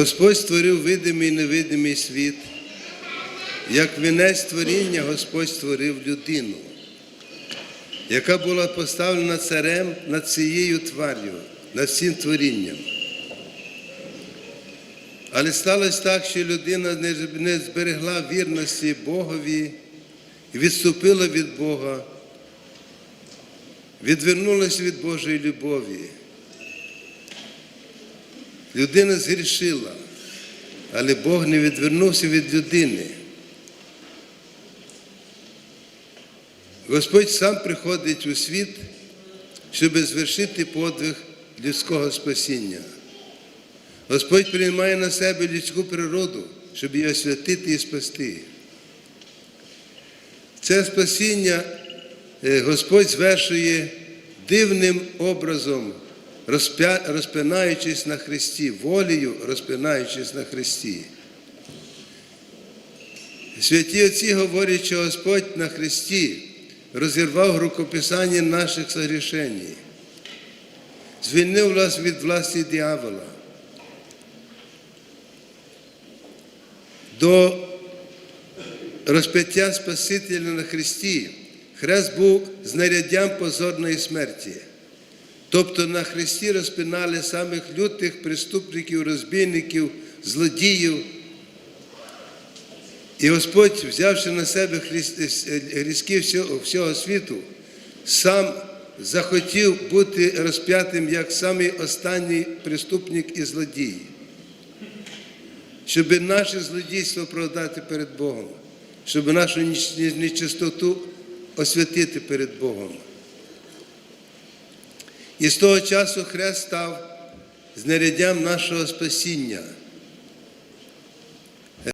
Господь створив видимий і невидимий світ. Як вінець творіння Господь створив людину, яка була поставлена царем над цією твар'ю, над всім творінням. Але сталося так, що людина не- зберегла вірності Богові відступила від Бога, відвернулася від Божої любові. Людина згрішила, але Бог не відвернувся від людини. Господь сам приходить у світ, щоб звершити подвиг людського спасіння. Господь приймає на себе людську природу, щоб її освятити і спасти. Це спасіння е, Господь звершує дивним образом, розпинаючись на Христі, волею розпинаючись на Христі. Святі Отці говорять, що Господь на Христі розірвав рукописання наших согрішень, звільнив нас від власті диявола. До розп'яття Спасителя на Христі хрест був знаряддям позорної смерті. Тобто на Христі розпинали самих лютих преступників, розбійників, злодіїв. І Господь, взявши на себе грізки всього, світу, сам захотів бути розп'ятим як самий останній преступник і злодій, щоб наше злодійство оправдати перед Богом, щоб нашу нечистоту освятити перед Богом. І з того часу хрест став знаряддям нашого спасіння.